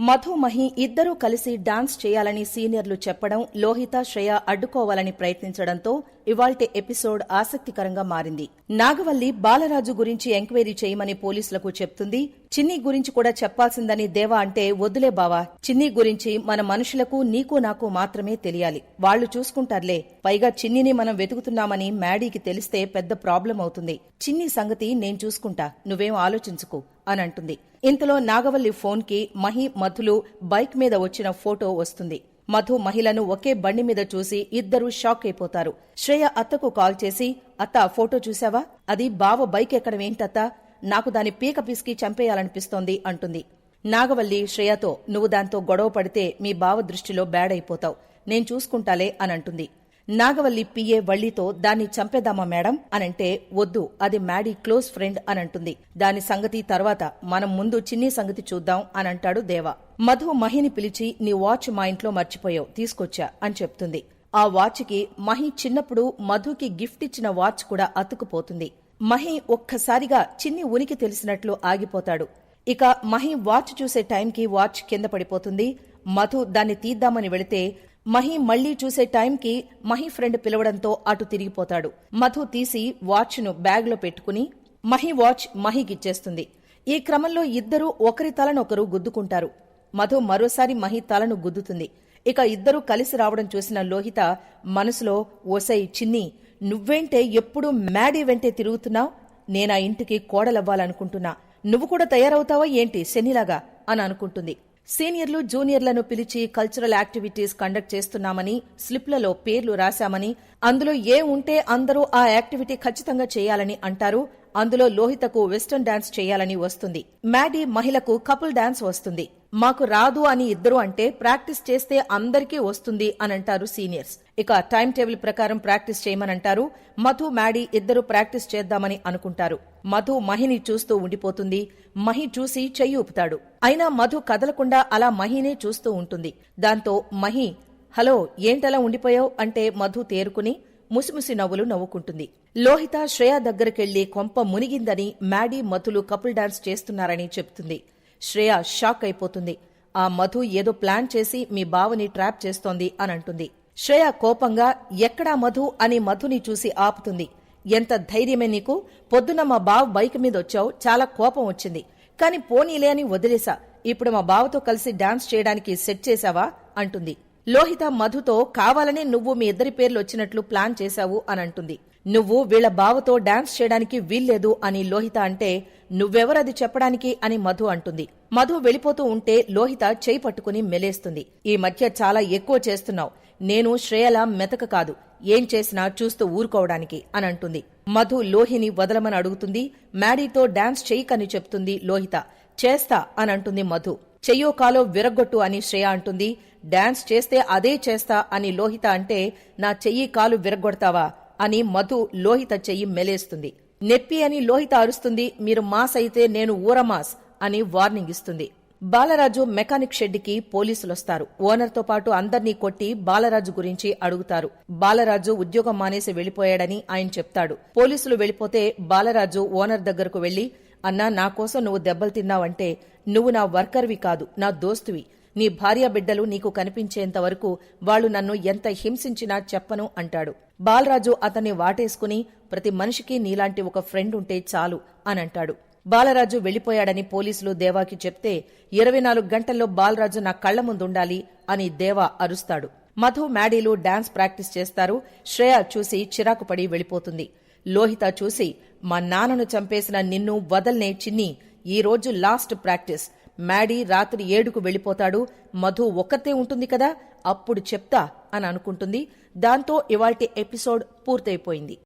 మధుమహి ఇద్దరూ కలిసి డాన్స్ చేయాలని సీనియర్లు చెప్పడం లోహిత శ్రేయ అడ్డుకోవాలని ప్రయత్నించడంతో ఇవాల్టి ఎపిసోడ్ ఆసక్తికరంగా మారింది. నాగవల్లి బాలరాజు గురించి ఎంక్వైరీ చేయమని పోలీసులకు చెప్తుంది. చిన్ని గురించి కూడా చెప్పాల్సిందని దేవా అంటే వద్దులే బావా. చిన్ని గురించి మన మనుషులకు నీకు నాకు మాత్రమే తెలియాలి. వాళ్ళు చూసుకుంటారులే. పైగా చిన్నిని మనం వెతుకుతున్నామని మ్యాడీకి తెలిస్తే పెద్ద ప్రాబ్లం అవుతుంది చిన్ని సంగతి నేను చూసుకుంటా. నువ్వేం ఆలోచించుకు అని అంటుంది. ఇంతలో నాగవల్లి ఫోన్కి మహి మధులు బైక్ మీద వచ్చిన ఫోటో వస్తుంది. మధు మహిళను ఒకే బండి మీద చూసి ఇద్దరూ షాక్ అయిపోతారు. శ్రేయ అత్తకు కాల్ చేసి అత్త ఆ ఫోటో చూసావా అది బావ బైక్ ఎక్కడం నాకు దాని పీక పిసికి చంపేయాలనిపిస్తోంది అంటుంది. నాగవల్లి శ్రేయతో నువ్వు దాంతో గొడవ పడితే మీ బావ దృష్టిలో బ్యాడ్ అయిపోతావు. నేను చూసుకుంటాలే అని అంటుంది. నాగవల్లి పిఏ వళ్ళితో దాన్ని చంపేద్దామా మేడం? అనంటే వద్దు అది మ్యాడీ క్లోజ్ ఫ్రెండ్ అనంటుంది. దాని సంగతి తర్వాత మనం ముందు చిన్ని సంగతి చూద్దాం అనంటాడు దేవా. మధు మహిని పిలిచి నీ వాచ్ మా ఇంట్లో మర్చిపోయావు తీసుకొచ్చా అని చెప్తుంది. ఆ వాచ్కి మహి చిన్నప్పుడు మధుకి గిఫ్ట్ ఇచ్చిన వాచ్ కూడా అతుకుపోతుంది మహి ఒక్కసారిగా చిన్ని ఉనికి తెలిసినట్లు ఆగిపోతాడు. ఇక మహి వాచ్ చూసే టైంకి వాచ్ కింద పడిపోతుంది. మధు దాన్ని తీద్దామని వెళితే మహి మళ్ళీ చూసే టైంకి మహి ఫ్రెండ్ పిలవడంతో అటు తిరిగిపోతాడు. మధు తీసి వాచ్ను బ్యాగ్లో పెట్టుకుని మహి వాచ్ మహికిచ్చేస్తుంది ఈ క్రమంలో ఇద్దరూ ఒకరి తలను ఒకరు గుద్దుకుంటారు. మధు మరోసారి మహి తలను గుద్దుతుంది. ఇక ఇద్దరూ కలిసి రావడం చూసిన లోహిత మనసులో ఓసై చిన్ని నువ్వేంటే ఎప్పుడూ మ్యాడీ వెంటే తిరుగుతున్నావు? నేనా ఇంటికి కోడలవ్వాలనుకుంటున్నా. నువ్వు కూడా తయారవుతావా ఏంటి? శనిలాగా? అని అనుకుంటుంది. సీనియర్లు జూనియర్లను పిలిచి కల్చరల్ యాక్టివిటీస్ కండక్ట్ చేస్తున్నామని స్లిప్లలో పేర్లు రాశామని అందులో ఏ ఉంటే అందరూ ఆ యాక్టివిటీ ఖచ్చితంగా చేయాలని అంటారు. అందులో లోహితకు వెస్టర్న్ డాన్స్ చేయాలని వస్తుంది. మ్యాడీ మహిళకు కపుల్ డాన్స్ వస్తుంది. మాకు రాదు అని ఇద్దరు అంటే ప్రాక్టీస్ చేస్తే అందరికీ వస్తుంది అని అంటారు సీనియర్స్. ఇక టైం టేబుల్ ప్రకారం ప్రాక్టీస్ చేయమనంటారు. మధు మ్యాడీ ఇద్దరు ప్రాక్టీస్ చేద్దామని అనుకుంటారు. మధు మహిని చూస్తూ ఉండిపోతుంది. మహి చూసి చెయ్యి ఊపుతాడు. అయినా మధు కదలకుండా అలా మహినే చూస్తూ ఉంటుంది. దాంతో మహి హలో ఏంటలా ఉండిపోయావు? అంటే మధు తేరుకుని ముసిముసి నవ్వులు నవ్వుకుంటుంది. లోహిత శ్రేయ దగ్గరకెళ్ళి కొంప మునిగిందని మ్యాడీ మధులు కపుల్ డాన్స్ చేస్తున్నారని చెప్తుంది. శ్రేయ షాక్ అయిపోతుంది. ఆ మధు ఏదో ప్లాన్ చేసి మీ బావని ట్రాప్ చేస్తోంది అని అంటుంది శ్రేయ కోపంగా ఎక్కడా మధు? అని మధుని చూసి ఆపుతుంది. ఎంత ధైర్యమే నీకు? పొద్దున మా బావ బైక్ మీద వచ్చావు. చాలా కోపం వచ్చింది. కాని పోనీలే అని వదిలేసా ఇప్పుడు మా బావతో కలిసి డాన్స్ చేయడానికి సెట్ చేశావా? అంటుంది. లోహిత మధుతో కావాలనే నువ్వు మీ ఇద్దరి పేర్లు వచ్చినట్లు ప్లాన్ చేశావు అని అంటుంది. నువ్వు వీళ్ళ బావతో డాన్స్ చేయడానికి వీల్లేదు అని లోహిత అంటే నువ్వెవరది చెప్పడానికి అని మధు అంటుంది. మధు వెళ్ళిపోతూ ఉంటే లోహిత చేయి పట్టుకుని మెలేస్తుంది. ఈ మధ్య చాలా ఎక్కువ చేస్తున్నావు. నేను శ్రేయల మెతక కాదు. ఏం చేసినా చూస్తూ ఊరుకోవడానికి అని అంటుంది. మధు లోహిని వదలమని అడుగుతుంది. మ్యాడీతో డాన్స్ చెయ్యకని చెప్తుంది లోహిత. చేస్తా అని అంటుంది మధు. చెయ్యో కాలో విరగ్గొట్టు అని శ్రేయ అంటుంది. డాన్స్ చేస్తే అదే చేస్తా అని లోహిత అంటే నా చెయ్యి కాలు విరగ్గొడతావా అని మధు లోహిత చెయ్యి మెలేస్తుంది. నెప్పి అని లోహిత అరుస్తుంది మీరు మాస్ అయితే నేను ఊరమాస్ అని వార్నింగ్ ఇస్తుంది. బాలరాజు మెకానిక్ షెడ్కి పోలీసులొస్తారు. ఓనర్తో పాటు అందర్నీ కొట్టి బాలరాజు గురించి అడుగుతారు. బాలరాజు ఉద్యోగం మానేసి వెళ్ళిపోయాడని ఆయన చెప్తాడు. పోలీసులు వెళ్ళిపోతే బాలరాజు ఓనర్ దగ్గరకు వెళ్ళి అన్నా నా కోసం నువ్వు దెబ్బలు తిన్నావంటే నువ్వు నా వర్కర్వి కాదు నా దోస్తువి. నీ భార్య బిడ్డలు నీకు కనిపించేంత వరకు వాళ్ళు నన్ను ఎంత హింసించినా చెప్పను అంటాడు. బాలరాజు అతన్ని వాటేసుకుని ప్రతి మనిషికి నీలాంటి ఒక ఫ్రెండ్ ఉంటే చాలు అని అంటాడు బాలరాజు వెళ్ళిపోయాడని పోలీసులు దేవాకి చెప్తే ఇరవై నాలుగు గంటల్లో బాలరాజు నా కళ్ళ ముందుండాలి అని దేవా అరుస్తాడు. మధు మ్యాడీలు డాన్స్ ప్రాక్టీస్ చేస్తారు శ్రేయ చూసి చిరాకు పడి వెళ్ళిపోతుంది లోహిత చూసి మా నాన్నను చంపేసిన నిన్ను వదల్నే చిన్ని ఈ రోజు లాస్ట్ ప్రాక్టీస్. మ్యాడీ రాత్రి ఏడుకు వెళ్ళిపోతాడు. మధు ఒక్కతే ఉంటుంది కదా? అప్పుడు చెప్తా అని అనుకుంటుంది. దాంతో ఇవాల్టి ఎపిసోడ్ పూర్తయిపోయింది.